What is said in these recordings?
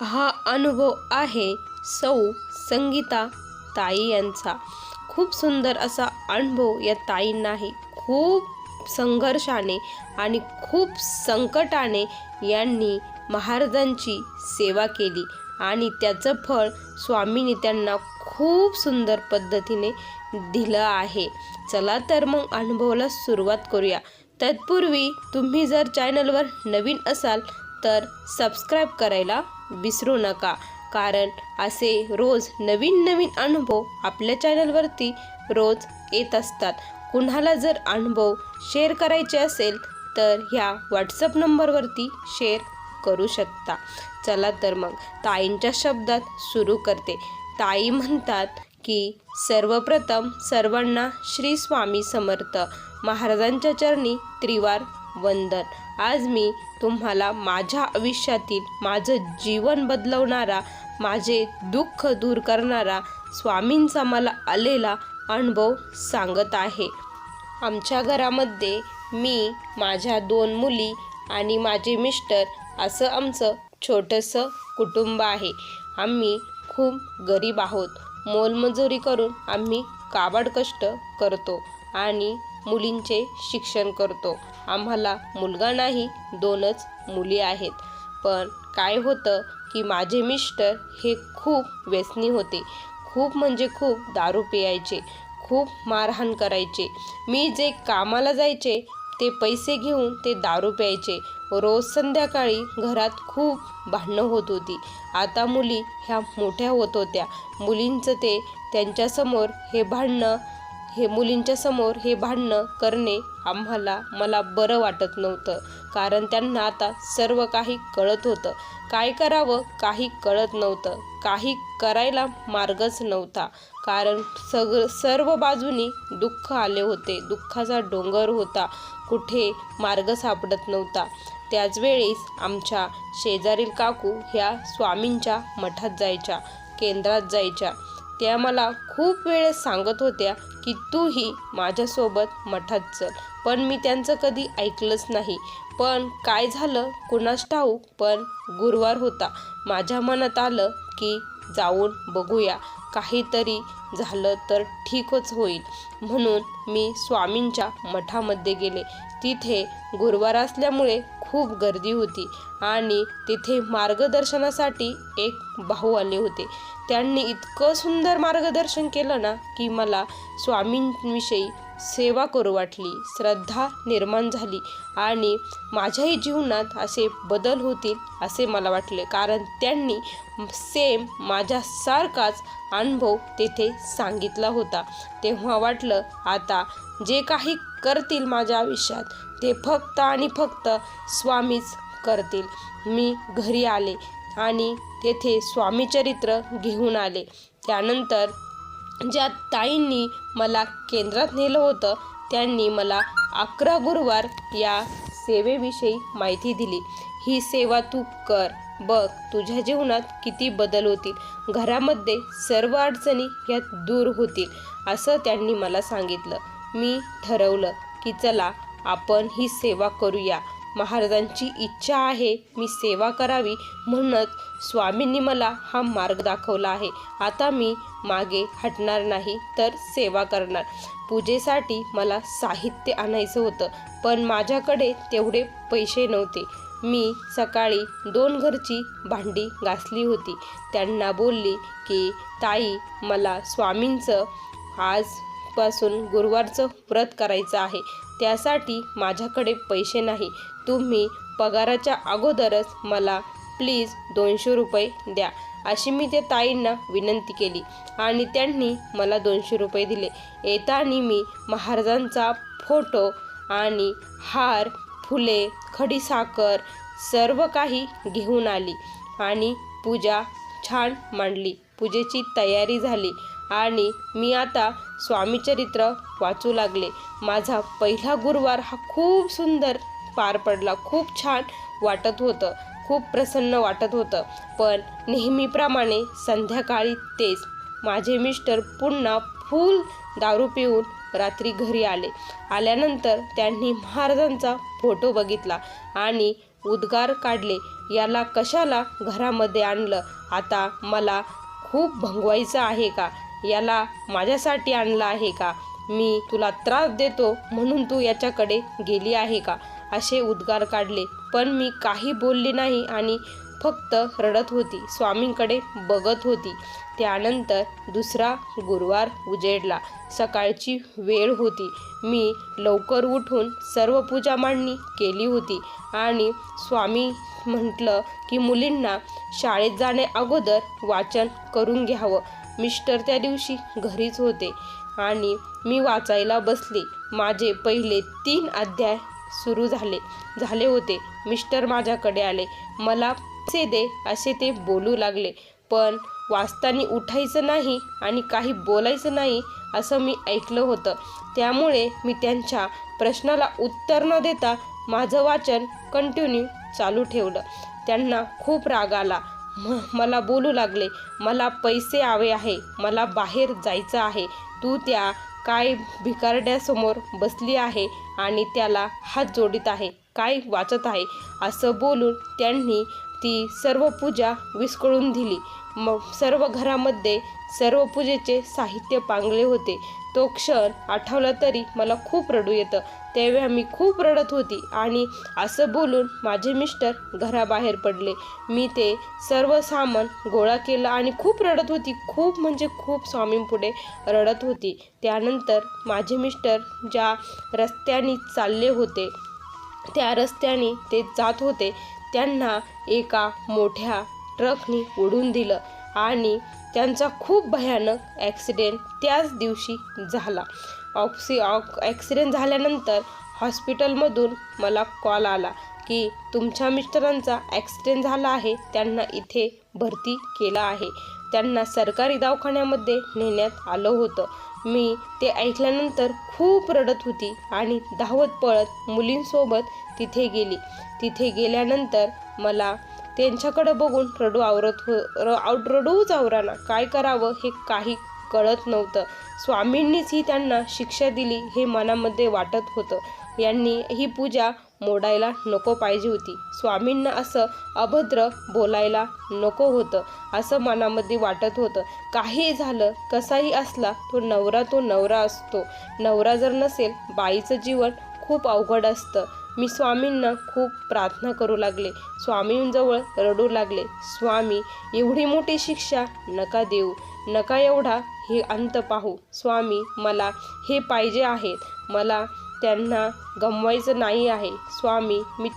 हा अनुभव आहे सौ संगीता ताई यांचा. खूप सुंदर असा अनुभव या ताईंनाही. खूप संघर्षाने आणि खूप संकटाने यांनी महाराजांची सेवा केली आणि त्याचं फळ स्वामीने त्यांना खूप सुंदर पद्धतीने दिलं आहे. चला तर मग अनुभवाला सुरुवात करूया. तत्पूर्वी तुम्ही जर चॅनलवर नवीन असाल तर सबस्क्राईब करायला विसरू नका. कारण असे रोज नवीन नवीन अनुभव आपल्या चॅनलवरती रोज येत असतात. कुणाला जर अनुभव शेअर करायचे असेल तर ह्या व्हॉट्सअप नंबरवरती शेअर करू शकता. चला तर मग ताईंच्या शब्दात सुरू करते. ताई म्हणतात की सर्वप्रथम सर्वांना श्री स्वामी समर्थ. महाराजांच्या चरणी त्रिवार वंदन. आज मी तुम्हाला माझ्या आयुष्यातील माझं जीवन बदलवणारा माझे दुःख दूर करणारा स्वामींचा मला आलेला अनुभव सांगत आहे. आमच्या घरामध्ये मी माझ्या दोन मुली आणि माझे मिस्टर असं आमचं छोटंसं कुटुंब आहे. आम्ही खूप गरीब आहोत. मोलमजुरी करून आम्ही काबाड कष्ट करतो आणि मुलींचे शिक्षण करतो. आम्हाला मुलगा नाही दोनच मुली आहेत. पण काय होतं की माझे मिस्टर हे खूप व्यसनी होते. खूप म्हणजे खूप दारू पियायचे खूप मारहाण करायचे. मी जे कामाला जायचे ते पैसे घेऊन ते दारू प्यायचे. रोज संध्याकाळी घरात खूप भांडणं होत होती. आता मुली ह्या मोठ्या होत होत्या. मुलींचं ते त्यांच्यासमोर हे भांडणं हे मुलींच्या समोर हे भांडणं करणे आम्हाला मला बरं वाटत नव्हतं. कारण त्यांना आता सर्व काही कळत होतं. काय करावं काही कळत नव्हतं. काही करायला मार्गच नव्हता. कारण सग सर्व बाजूनी दुःख आले होते. दुःखाचा डोंगर होता. कुठे मार्ग सापडत नव्हता. त्याचवेळेस आमच्या शेजारील काकू ह्या स्वामींच्या मठात जायच्या केंद्रात जायच्या. त्या मला खूप वेळेस सांगत होत्या की तूही माझ्यासोबत मठात चल. पण मी त्यांचं कधी ऐकलंच नाही. पण काय झालं? कुणास ठाऊक पण गुरुवार होता. माझ्या मनात आलं की जाऊन बघूया. काहीतरी झालं तर ठीकच होईल. म्हणून मी स्वामींच्या मठामध्ये गेले. तिथे गुरुवार असल्यामुळे खूप गर्दी होती आणि तिथे मार्गदर्शनासाठी एक भाऊ आले होते. त्यांनी इतकं सुंदर मार्गदर्शन केलं ना की मला स्वामींविषयी सेवा करू वाटली श्रद्धा निर्माण झाली आणि माझ्याही जीवनात असे बदल होतील असे मला वाटले. कारण त्यांनी सेम माझ्यासारखाच अनुभव तेथे सांगितला होता. तेव्हा वाटलं आता जे काही करतील माझ्या आयुष्यात ते फक्त आणि फक्त स्वामीच करतील. मी घरी आले आणि तेथे स्वामी चरित्र घेऊन आले. त्यानंतर ज्या ताईंनी मला केंद्रात नेलं होतं त्यांनी मला अकरा गुरुवार या सेवेविषयी माहिती दिली. ही सेवा तू कर. बघ तुझ्या जीवनात किती बदल होतील. घरामध्ये सर्व अडचणी यात दूर होतील असं त्यांनी मला सांगितलं. मी ठरवलं की चला आपण ही सेवा करूया. महाराजांची इच्छा आहे मी सेवा करावी म्हणूनच स्वामींनी मला हा मार्ग दाखवला आहे. आता मी मागे हटणार नाही तर सेवा करणार. पूजेसाठी मला साहित्य आणायचं होतं पण माझ्याकडे तेवढे पैसे नव्हते. मी सकाळी दोन घरची भांडी घासली होती. त्यांना बोलली की ताई मला स्वामींचं आजपासून गुरुवारचं व्रत करायचं आहे. त्यासाठी माझ्याकडे पैसे नाही. तुम्ही पगाराच्या अगोदरच मला प्लीज दोनशे रुपये द्या अशी मी त्या ताईंना विनंती केली आणि त्यांनी मला दोनशे रुपये दिले. येताना मी महाराजांचा फोटो आणि हार फुले खडीसाखर सर्व काही घेऊन आली आणि पूजा छान मांडली. पूजेची तयारी झाली. आणि मी आता स्वामीचरित्र वाचू लागले. माझा पहिला गुरुवार हा खूप सुंदर पार पडला. खूप छान वाटत होतं. खूप प्रसन्न वाटत होतं. पण नेहमीप्रमाणे संध्याकाळी तेच माझे मिस्टर पुन्हा फुल दारू पिऊन रात्री घरी आले. आल्यानंतर त्यांनी महाराजांचा फोटो बघितला आणि उद्गार काढले. याला कशाला घरामध्ये आणलं? आता मला खूप भंगवायचं आहे का? याला माझ्यासाठी आणलं आहे का? मी तुला त्रास देतो म्हणून तू याच्याकडे गेली आहे का? असे उद्गार काढले. पण मी काही बोलली नाही आणि फक्त रडत होती. स्वामींकडे बघत होती. त्यानंतर दुसरा गुरुवार उजेडला. सकाळची वेळ होती. मी लवकर उठून सर्व पूजा मांडणी केली होती आणि स्वामी म्हटलं की मुलींना शाळेत जाण्या अगोदर वाचन करून घ्यावं. मिस्टर त्या दिवशी घरीच होते आणि मी वाचायला बसले. माझे पहिले तीन अध्याय सुरू झाले. झाले होते. मिस्टर माझ्याकडे आले. मला से दे असे ते बोलू लागले. पण वाचताना उठायचं नाही आणि काही बोलायचं नाही असं मी ऐकलं होतं. त्यामुळे मी त्यांच्या प्रश्नाला उत्तर न देता माझं वाचन कंटिन्यू चालू ठेवलं. त्यांना खूप राग आला. म मला बोलू लागले मला पैसे हवे आहे मला बाहेर जायचं आहे. तू त्या काय भिकारड्यासमोर बसली आहे आणि त्याला हात जोडीत आहे काय वाचत आहे? असं बोलून त्यांनी ती सर्व पूजा विस्कळून दिली. मग सर्व घरामध्ये सर्व पूजेचे साहित्य पांगले होते. तो क्षण आठवला तरी मला खूप रडू येतं. तेव्हा मी खूप रडत होती आणि असं बोलून माझे मिस्टर घराबाहेर पडले. मी ते सर्व सामान गोळा केलं आणि खूप रडत होती. खूप म्हणजे खूप स्वामींपुढे रडत होती. त्यानंतर माझे मिस्टर ज्या रस्त्याने चालले होते त्या रस्त्याने ते जात होते त्यांना एका मोठ्या ट्रकने उडून दिलं आणि त्यांचा खूप भयानक ॲक्सिडेंट त्याच दिवशी झाला. ऑक्सि ऑक ॲक्सिडेंट झाल्यानंतर हॉस्पिटलमधून मला कॉल आला की तुमच्या मिस्टरांचा ॲक्सिडेंट झाला आहे त्यांना इथे भरती केलं आहे. त्यांना सरकारी दवाखान्यामध्ये नेण्यात आलं होतं. मी ते ऐकल्यानंतर खूप रडत होती आणि धावत पळत मुलींसोबत तिथे गेली. तिथे गेल्यानंतर मला त्यांच्याकडं बघून रडू आवरत हो र आव- रडूच आवराना काय करावं हे काही कळत नव्हतं. स्वामींनीच ही त्यांना शिक्षा दिली हे मनामध्ये वाटत होतं. यांनी ही पूजा मोडायला नको पाहिजे होती. स्वामींना असं अभद्र बोलायला नको होतं असं मनामध्ये वाटत होतं. काही झालं कसाही असला तो नवरा तो नवरा असतो. नवरा जर नसेल बाईचं जीवन खूप अवघड असतं. मी स्वामींना खूप प्रार्थना करू लागले. स्वामींजवळ रडू लागले. स्वामी एवढी मोठी शिक्षा नका देऊ. नका एवढा हे अंत पाहू. स्वामी मला हे पाहिजे आहेत मला त्यांना गमवायचं नाही आहे. स्वामी मी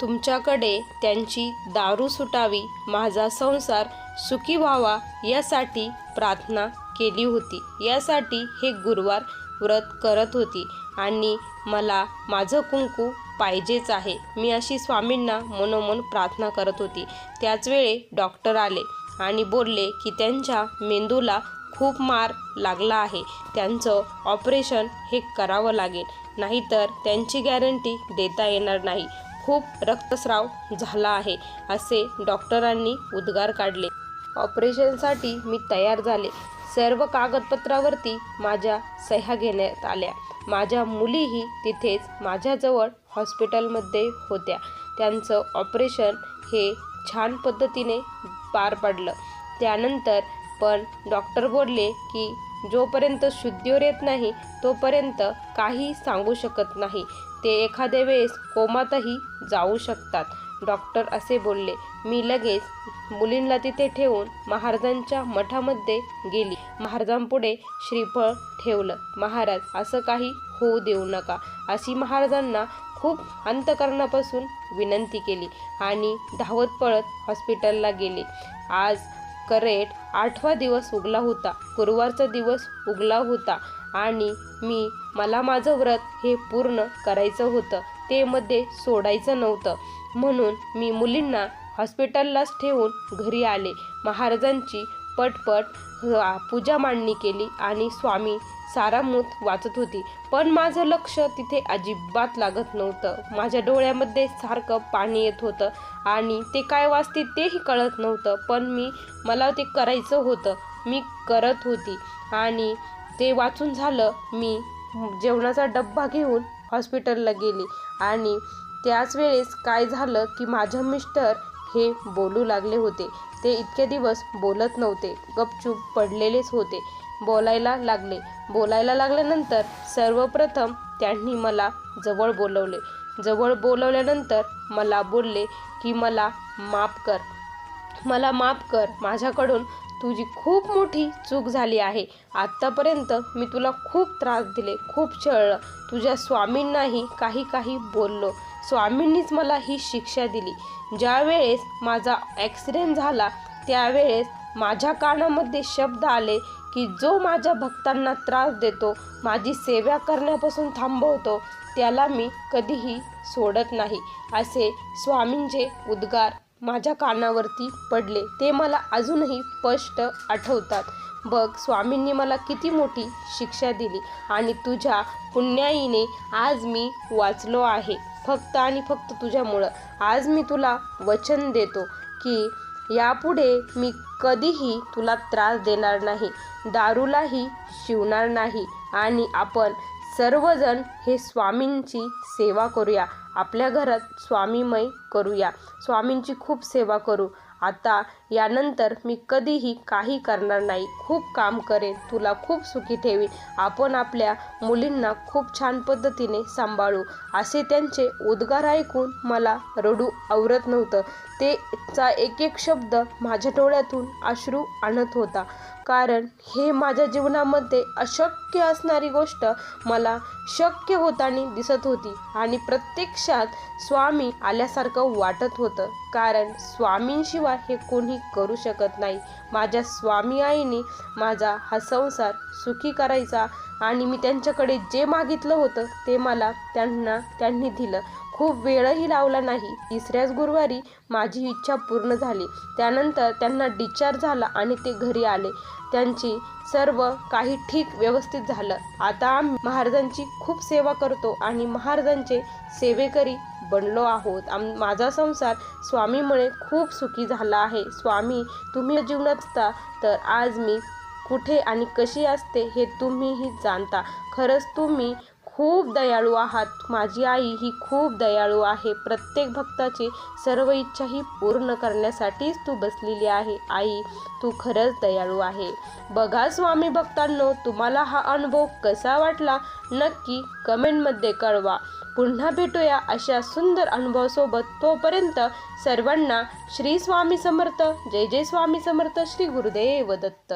तुमच्याकडे त्यांची दारू सुटावी माझा संसार सुखी व्हावा यासाठी प्रार्थना केली होती. यासाठी हे गुरुवार व्रत करत होती आणि मला माझं कुंकू पाहिजेच आहे. मी अशी स्वामींना मनोमन प्रार्थना करत होती. त्याचवेळी डॉक्टर आले आणि बोलले की त्यांच्या मेंदूला खूप मार लागला आहे. त्यांचं ऑपरेशन हे करावं लागेल. नाहीतर त्यांची गॅरंटी देता येणार नाही. खूप रक्तस्राव झाला आहे असे डॉक्टरांनी उद्गार काढले. ऑपरेशनसाठी मी तयार झाले. सर्व कागदपत्रावरती माझ्या सह्या घेण्यात आल्या. माझ्या मुलीही तिथेच माझ्याजवळ हॉस्पिटलमध्ये होत्या. त्यांचं ऑपरेशन हे छान पद्धतीने पार पडलं. त्यानंतर पण डॉक्टर बोलले की जोपर्यंत शुद्धीवर येत नाही तोपर्यंत काही सांगू शकत नाही. ते एखाद्या वेळेस कोमातही जाऊ शकतात. डॉक्टर असे बोलले मी लगेच मुलींना तिथे ठेवून महाराजांच्या मठामध्ये गेली. महाराजांपुढे श्रीफळ ठेवलं. महाराज असं काही होऊ देऊ नका. अशी महाराजांना खूप अंतकरणापासून विनंती केली आणि धावत पळत हॉस्पिटलला गेले. आज करेट आठवा दिवस उगला होता. गुरुवारचा दिवस उगला होता आणि मी मला माझं व्रत हे पूर्ण करायचं होतं ते मध्ये सोडायचं नव्हतं. म्हणून मी मुलींना हॉस्पिटललाच ठेवून घरी आले. महाराजांची पटपट पूजा मांडणी केली आणि स्वामी सारामूत वाचत होती. पण माझं लक्ष तिथे अजिबात लागत नव्हतं. माझ्या डोळ्यामध्ये सारखं पाणी येत होतं आणि ते काय वाचते तेही कळत नव्हतं. पण मी मला ते करायचं होतं. मी करत होती. आणि ते वाचून झालं मी जेवणाचा डब्बा घेऊन हॉस्पिटलला गेली. आणि त्याच वेळेस काय झालं की माझं मिस्टर हे बोलू लागले होते. ते इतके दिवस बोलत नव्हते. गपचूप पडलेलेच होते. बोलायला लागले. बोलायला लागल्यानंतर सर्वप्रथम त्यांनी मला जवळ बोलवले. जवळ बोलवल्यानंतर मला बोलले की मला माफ कर. मला माफ कर. माझ्याकडून तुझी खूप मोठी चूक झाली आहे. आत्तापर्यंत मी तुला खूप त्रास दिले खूप छळलं. तुझ्या स्वामींनाही काही काही बोललो. स्वामींनीच मला ही शिक्षा दिली. ज्यावेळेस माझा ॲक्सिडेंट झाला त्यावेळेस माझ्या कानामध्ये शब्द आले की जो माझ्या भक्तांना त्रास देतो माझी सेवा करण्यापासून थांबवतो त्याला मी कधीही सोडत नाही असे स्वामींचे उद्गार माझ्या कानावरती पडले. ते मला अजूनही स्पष्ट आठवतात. बघ स्वामींनी मला किती मोठी शिक्षा दिली आणि तुझ्या पुण्याईने आज मी वाचलो आहे. फक्त आणि फक्त तुझ्यामुळं. आज मी तुला वचन देतो की यापुढे मी कधीही तुला त्रास देणार नाही दारूलाही शिवणार नाही आणि आपण सर्वजण हे स्वामींची सेवा करूया. आपल्या घरात स्वामीमय करूया. स्वामींची खूप सेवा करू. आता यानंतर मी कधीही काही करणार नाही. खूप काम करेन. तुला खूप सुखी ठेवी आपण आपल्या मुलींना खूप छान पद्धतीने सांभाळू. असे त्यांचे उद्गार ऐकून मला रडू आवरत नव्हतं. ते चा एक एक शब्द माझ्या डोळ्यातून अश्रू आणत होता. कारण हे माझ्या जीवनामध्ये अशक्य असणारी गोष्ट मला शक्य होताना दिसत होती आणि प्रत्यक्षात स्वामी आल्यासारखं वाटत होतं. कारण स्वामींशिवाय हे कोणी करू शकत नाही. माझ्या स्वामी आईने माझा हा संसार सुखी करायचा आणि मी त्यांच्याकडे जे मागितलं होतं ते मला त्यांना त्यांनी दिलं. खूप वेळही लावला नाही. तिसऱ्याच गुरुवारी माझी इच्छा पूर्ण झाली. त्यानंतर त्यांना डिस्चार्ज झाला आणि ते घरी आले. त्यांची सर्व काही ठीक व्यवस्थित झालं. आता आम्ही महाराजांची खूप सेवा करतो आणि महाराजांचे सेवेकरी बनलो आहोत. आम माझा संसार स्वामीमुळे खूप सुखी झाला आहे. स्वामी तुम्ही जीवनात असता तर आज मी कुठे आणि कशी असते हे तुम्हीही जाणता. खरंच तुम्ही खूप दयाळू आहात. माझी आई ही खूप दयाळू आहे. प्रत्येक भक्ताची सर्व इच्छा ही पूर्ण करण्यासाठीच तू बसलेली आहे. आई तू खरंच दयाळू आहे. बघा स्वामी भक्तांनो तुम्हाला हा अनुभव कसा वाटला? नक्की कमेंटमध्ये कळवा. पुन्हा भेटूया अशा सुंदर अनुभवासोबत. तोपर्यंत सर्वांना श्री स्वामी समर्थ. जय जय स्वामी समर्थ. श्री गुरुदेव दत्त.